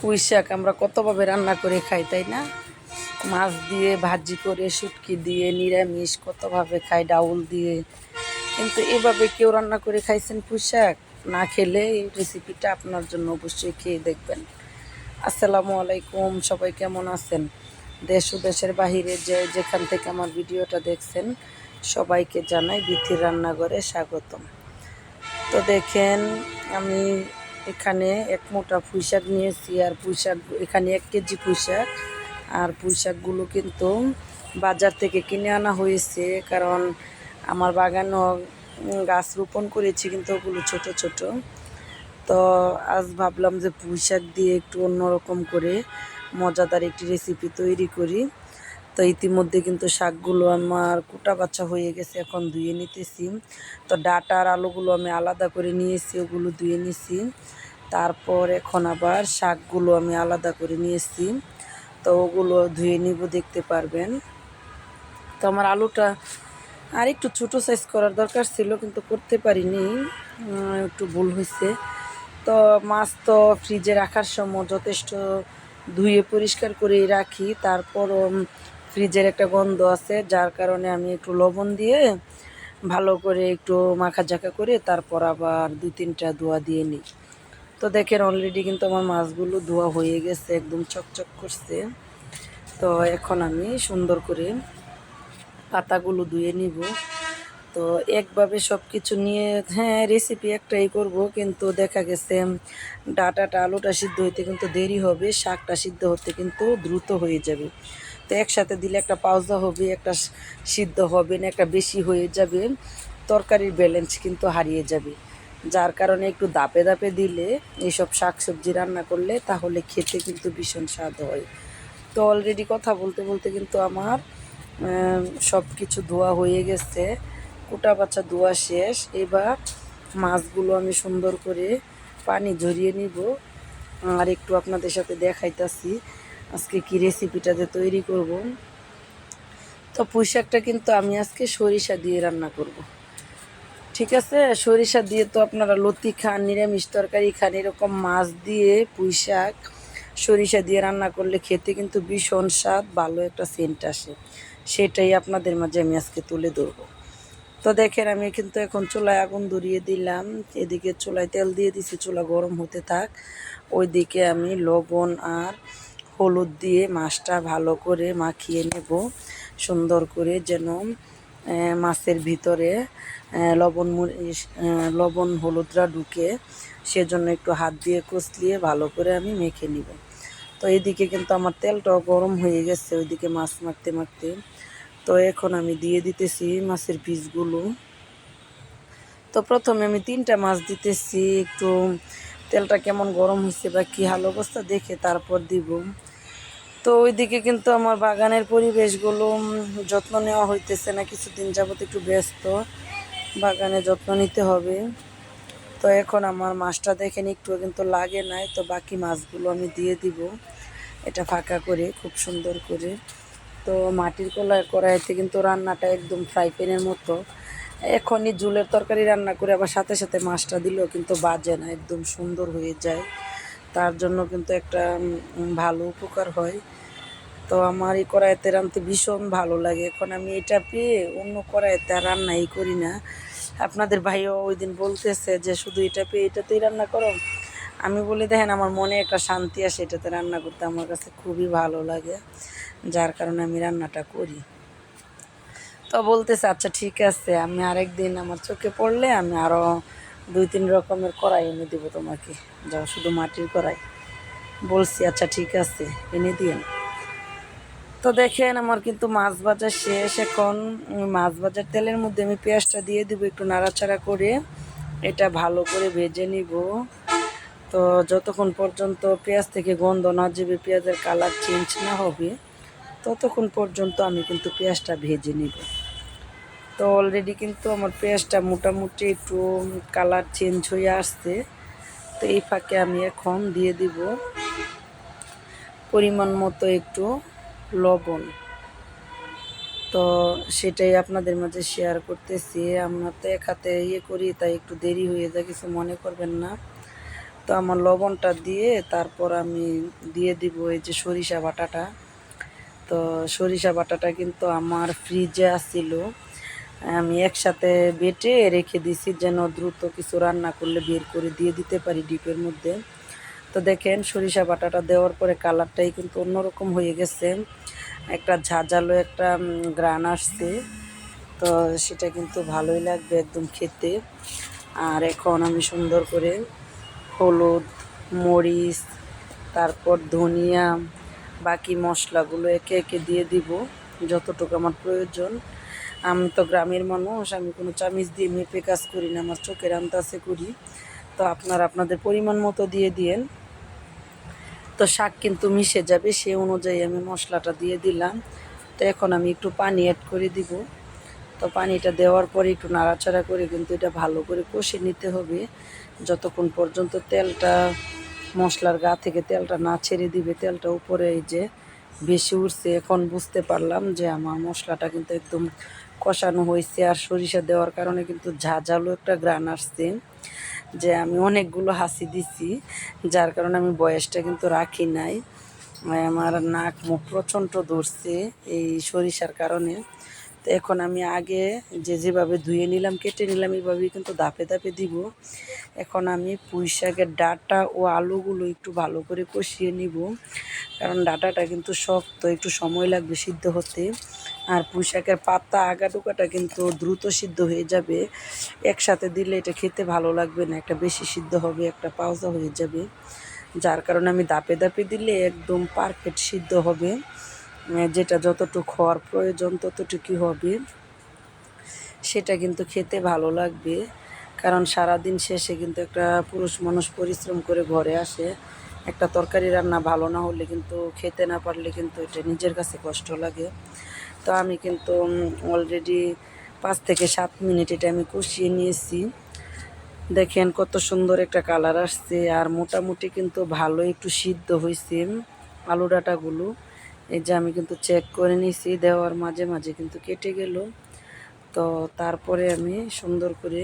পুঁই শাক আমরা কতভাবে রান্না করে খাই, তাই না? মাছ দিয়ে ভাজি করে, শুটকি দিয়ে, নিরামিষ কতভাবে খাই ডাউল দিয়ে। কিন্তু এভাবে কেউ রান্না করে খাইছেন পুঁই শাক? না খেলে এই রেসিপিটা আপনার জন্য অবশ্যই খেয়ে দেখবেন। আসসালামু আলাইকুম, সবাই কেমন আছেন? দেশ ও দেশের বাহিরে যে যেখান থেকে আমার ভিডিওটা দেখছেন, সবাইকে জানাই বিথির রান্নাঘরে স্বাগতম। তো দেখেন, আমি এখানে এক মোটা পুঁই শাক নিয়েছি আর পুঁই শাক এখানে এক কেজি পুঁই শাক আর পুঁই শাকগুলো কিন্তু বাজার থেকে কিনে আনা হয়েছে, কারণ আমার বাগানও গাছ রোপণ করেছি কিন্তু ওগুলো ছোট ছোট। তো আজ ভাবলাম যে পুঁই শাক দিয়ে একটু অন্যরকম করে মজাদার একটি রেসিপি তৈরি করি। তো ইতিমধ্যে কিন্তু শাকগুলো আমার কুটা বাচ্চা হয়ে গেছে, এখন ধুয়ে নিতেছি। তো ডাটা আর আলুগুলো আমি আলাদা করে নিয়েছি, ওগুলো ধুয়ে নিছি। তারপর এখন আবার শাকগুলো আমি আলাদা করে নিয়েছি। তো ওগুলো ধুয়ে নিব, দেখতে পারবেন। তো আমার আলুটা আর একটু ছোটো সাইজ করার দরকার ছিল, কিন্তু করতে পারিনি। একটু ভুল হয়েছে। তো মাছ তো ফ্রিজে রাখার সময় যথেষ্ট ধুয়ে পরিষ্কার করে রাখি। তারপর ফ্রিজের একটা গন্ধ আছে, যার কারণে আমি একটু লবণ দিয়ে ভালো করে একটু মাখা ঝাঁকা করে তারপর আবার দু তিনটা ধোয়া দিয়ে নিই। তো দেখেন অলরেডি কিন্তু আমার মাছগুলো ধোয়া হয়ে গেছে, একদম চকচক করছে। তো এখন আমি সুন্দর করে পাতাগুলো ধুয়ে নিব। তো একভাবে সব কিছু নিয়ে হ্যাঁ রেসিপি একটাই করব, কিন্তু দেখা গেছে ডাটাটা, আলুটা সিদ্ধ হইতে কিন্তু দেরি হবে, শাকটা সিদ্ধ হতে কিন্তু দ্রুত হয়ে যাবে। তো একসাথে দিলে একটা পাউজা হবে, একটা সিদ্ধ হবে, না একটা বেশি হয়ে যাবে, তরকারির ব্যালেন্স কিন্তু হারিয়ে যাবে। যার কারণে একটু দাপে দাপে দিলে এইসব শাক সবজি রান্না করলে তাহলে খেতে কিন্তু ভীষণ স্বাদ হয়। তো অলরেডি কথা বলতে বলতে কিন্তু আমার সব কিছু ধোয়া হয়ে গেছে, কুটা বাচ্চা ধোয়া শেষ। এবার মাছগুলো আমি সুন্দর করে পানি ঝরিয়ে নিব। আর একটু আপনাদের সাথে দেখাইতাছি। আজকে কি রেসিপিটা যে তৈরি করব? তো পুঁই শাকটা কিন্তু আমি আজকে সরিষা দিয়ে রান্না করব। ঠিক আছে? সরিষা দিয়ে তো আপনারা লতি খান, নিরামিষ তরকারি খান, এরকম মাছ দিয়ে পুঁই শাক সরিষা দিয়ে রান্না করলে খেতে কিন্তু ভীষণ স্বাদ, ভালো একটা সেন্ট আসে। সেটাই আপনাদের মাঝে আমি আজকে তুলে ধরবো। তো দেখেন, আমি কিন্তু এখন চুলায় আগুন ধরিয়ে দিলাম। এদিকে চুলায় তেল দিয়ে দিছি, চুলা গরম হতে থাক। ওইদিকে আমি লবণ আর হলুদ দিয়ে মাছটা ভালো করে মাখিয়ে নেব। সুন্দর করে যেন মাছের ভিতরে লবণ লবণ হলুদরা ঢুকে সেজন্য একটু হাত দিয়ে কষলিয়ে ভালো করে আমি মেখে নিব। তো এইদিকে কিন্তু আমার তেলটাও গরম হয়ে গেছে, ওইদিকে মাছ মাখতে মাখতে। তো এখন আমি দিয়ে দিতেছি মাছের পিসগুলো। তো প্রথমে আমি তিনটা মাছ দিতেছি, একটু তেলটা কেমন গরম হয়েছে বা কী হাল অবস্থা দেখে তারপর দিব। তো ওইদিকে কিন্তু আমার বাগানের পরিবেশগুলো যত্ন নেওয়া হইতেছে না, কিছুদিন যাবত একটু ব্যস্ত। বাগানে যত্ন নিতে হবে। তো এখন আমার মাছটা দেখেন একটু কিন্তু লাগে নাই, তো বাকি মাছগুলো আমি দিয়ে দিব। এটা ফাঁকা করে, খুব সুন্দর করে। তো মাটির কলাই কড়াইতে কিন্তু রান্নাটা একদম ফ্রাই প্যানের মতো। এখনই জুলের তরকারি রান্না করে আবার সাথে সাথে মাছটা দিলেও কিন্তু বাজে না, একদম সুন্দর হয়ে যায়। তার জন্য কিন্তু একটা ভালো উপকার হয়। তো আমার এই কড়াইতে রাঁধতে ভীষণ ভালো লাগে। এখন আমি এটা পেয়ে অন্য কড়াইতে আর রান্নাই করি না। আপনাদের ভাইও ওই দিন বলতেছে যে, শুধু এটা পেয়ে এটাতেই রান্না করো? আমি বলি, দেখেন, আমার মনে একটা শান্তি আসে এটাতে রান্না করতে। আমার কাছে খুবই ভালো লাগে। যার কারণে আমি রান্নাটা করি। তো বলতেছে আচ্ছা ঠিক আছে, আমি আরেক দিন আমার চোখে পড়লে আমি আরও দুই, তিন রকমের কড়াই এনে দেবো তোমাকে। যাও, শুধু মাটির কড়াই। বলছি আচ্ছা ঠিক আছে, এনে দিয়েন তো দেখেন আমার কিন্তু মাছ ভাজা শেষ। এখন মাছ ভাজার তেলের মধ্যে আমি পেঁয়াজটা দিয়ে দিব একটু নাড়াচাড়া করে। এটা ভালো করে ভেজে নিব। তো যতক্ষণ পর্যন্ত পেঁয়াজ থেকে গন্ধ না যাবে, পেঁয়াজের কালার চেঞ্জ না হবে, ততক্ষণ পর্যন্ত আমি কিন্তু পেঁয়াজটা ভেজে নিব। তো অলরেডি কিন্তু আমার পেঁয়াজটা মোটামুটি একটু কালার চেঞ্জ হয়ে আসছে। তো এই ফাঁকে আমি এখন দিয়ে দিব পরিমাণ মতো একটু লবণ। তো সেটাই আপনাদের মাঝে শেয়ার করতেছি। আমরা তো এক হাতে ইয়ে করি, তাই একটু দেরি হয়ে যায়, কিছু মনে করবেন না। তো আমার লবণটা দিয়ে তারপর আমি দিয়ে দিব এই যে সরিষা বাটাটা। তো সরিষা বাটাটা কিন্তু আমার ফ্রিজে আসছিল আমি একসাথে বেটে রেখে দিছি যেন দ্রুত কিছু রান্না করলে বের করে দিয়ে দিতে পারি ডিপের মধ্যে। তো দেখেন, সরিষা বাটাটা দেওয়ার পরে কালারটাই কিন্তু অন্যরকম হয়ে গেছে। একটা ঝাঁঝালো একটা গ্রান আসছে। তো সেটা কিন্তু ভালোই লাগবে একদম খেতে। আর এখন আমি সুন্দর করে হলুদ, মরিচ, তারপর ধনিয়া, বাকি মশলাগুলো একে একে দিয়ে দিব, যতটুকু আমার প্রয়োজন। আমি তো গ্রামের মানুষ, আমি কোনো চামিচ দিয়ে মেপে কাজ করি না, আমার চোখের আন্দাজে করি। তো আপনারা আপনাদের পরিমাণ মতো দিয়ে দিয়েন। তো শাক কিন্তু মিশে যাবে, সে অনুযায়ী আমি মশলাটা দিয়ে দিলাম। তো এখন আমি একটু পানি অ্যাড করে দিব। তো পানিটা দেওয়ার পরে একটু নাড়াচাড়া করে কিন্তু এটা ভালো করে কষে নিতে হবে। যতক্ষণ পর্যন্ত তেলটা, মশলার গা থেকে তেলটা না ছেড়ে দিবে, তেলটা উপরে এই যে বেশি উঠছে, এখন বুঝতে পারলাম যে আমার মশলাটা কিন্তু একদম কষানো হয়েছে আর সরিষা দেওয়ার কারণে কিন্তু ঝাঝালো একটা গ্রান আসছে যে আমি অনেকগুলো হাসি দিছি, যার কারণে আমি বয়সটা কিন্তু রাখি নাই। আমার নাক মুখ প্রচণ্ড ধরছে এই সরিষার কারণে। তো এখন আমি আগে যে যেভাবে ধুয়ে নিলাম, কেটে নিলাম, এইভাবেই কিন্তু ধাপে ধাপে দিব। এখন আমি পুঁই শাকের ডাটা ও আলুগুলো একটু ভালো করে কষিয়ে নিব, কারণ ডাটাটা কিন্তু শক্ত, একটু সময় লাগবে সিদ্ধ হতে। আর পুঁই শাকের পাতা আগা টুকাটা কিন্তু দ্রুত সিদ্ধ হয়ে যাবে। একসাথে দিলে এটা খেতে ভালো লাগবে না, একটা বেশি সিদ্ধ হবে, একটা পাউজা হয়ে যাবে। যার কারণে আমি দাপে দাপে দিলে একদম পারফেক্ট সিদ্ধ হবে। যেটা যতটুকু হওয়ার প্রয়োজন, ততটুকুই হবে। সেটা কিন্তু খেতে ভালো লাগবে, কারণ সারা দিন শেষে কিন্তু একটা পুরুষ মানুষ পরিশ্রম করে ঘরে আসে। একটা তরকারি রান্না ভালো না হলে কিন্তু খেতে না পারলে কিন্তু এটা নিজের কাছে কষ্ট লাগে। তো আমি কিন্তু অলরেডি পাঁচ থেকে সাত মিনিট এটা আমি কষিয়ে নিয়েছি। দেখেন কত সুন্দর একটা কালার আসছে, আর মোটামুটি কিন্তু ভালো একটু সিদ্ধ হয়েছে আলু ডাটাগুলো। এই যে আমি কিন্তু চেক করে নিয়েছি দেওয়ার মাঝে মাঝে কিন্তু কেটে গেল। তো তারপরে আমি সুন্দর করে,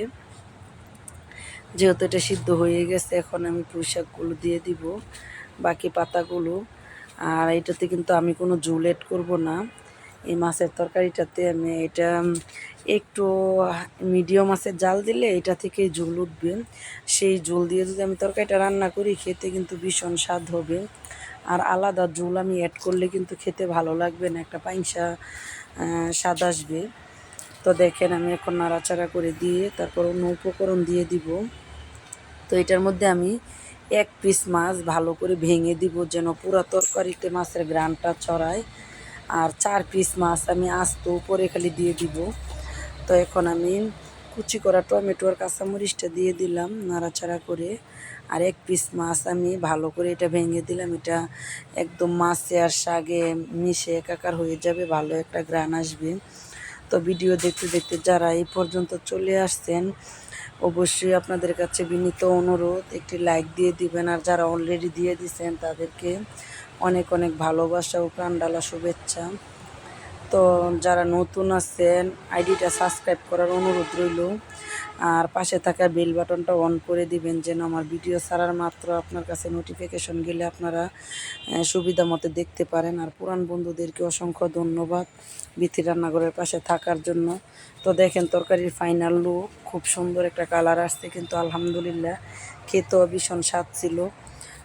যেহেতু এটা সিদ্ধ হয়ে গেছে, এখন আমি পুঁইশাকগুলো দিয়ে দিব, বাকি পাতাগুলো। আর এটাতে কিন্তু আমি কোনো জুল এড করব না। এই মাছের তরকারিটাতে আমি এটা একটু মিডিয়াম মাছের জাল দিলে এটা থেকে ঝোল উঠবে। সেই ঝোল দিয়ে যদি আমি তরকারিটা রান্না করি, খেতে কিন্তু ভীষণ স্বাদ হবে। আর আলাদা ঝোল আমি অ্যাড করলে কিন্তু খেতে ভালো লাগবে না, একটা পাইংসা স্বাদ আসবে। তো দেখেন আমি এখন নাড়াচাড়া করে দিয়ে তারপর অন্য উপকরণ দিয়ে দিব। তো এটার মধ্যে আমি এক পিস মাছ ভালো করে ভেঙে দিব যেন পুরো তরকারিতে মাছের গ্রানটা চড়ায় আর চার পিস মাছ আমি আস্ত উপরে খালি দিয়ে দিব। তো এখন আমি কুচি করা টমেটো আর কাঁচামরিচটা দিয়ে দিলাম নাড়াচাড়া করে। আর এক পিস মাছ আমি ভালো করে এটা ভেঙে দিলাম। এটা একদম মাছে আর শাগে মিশে একাকার হয়ে যাবে, ভালো একটা গ্রান আসবে। তো ভিডিও দেখতে দেখতে যারা এই পর্যন্ত চলে আসছেন, অবশ্যই আপনাদের কাছে বিনীত অনুরোধ, একটি লাইক দিয়ে দিবেন। আর যারা অলরেডি দিয়ে দিছেন তাদেরকে অনেক অনেক ভালোবাসা ও প্রাণডালা শুভেচ্ছা। তো যারা নতুন আছেন, আইডিটা সাবস্ক্রাইব করার অনুরোধ রইল। আর পাশে থাকা বেল বাটনটা অন করে দিবেন যেন আমার ভিডিও ছাড়ার মাত্র আপনার কাছে নোটিফিকেশন গেলে আপনারা সুবিধা মতো দেখতে পারেন। আর পুরান বন্ধুদেরকে অসংখ্য ধন্যবাদ বিথি রান্নাঘরের পাশে থাকার জন্য। তো দেখেন তরকারির ফাইনাল লুক খুব সুন্দর একটা কালার আসছে কিন্তু আলহামদুলিল্লাহ খেতেও ভীষণ স্বাদ ছিল।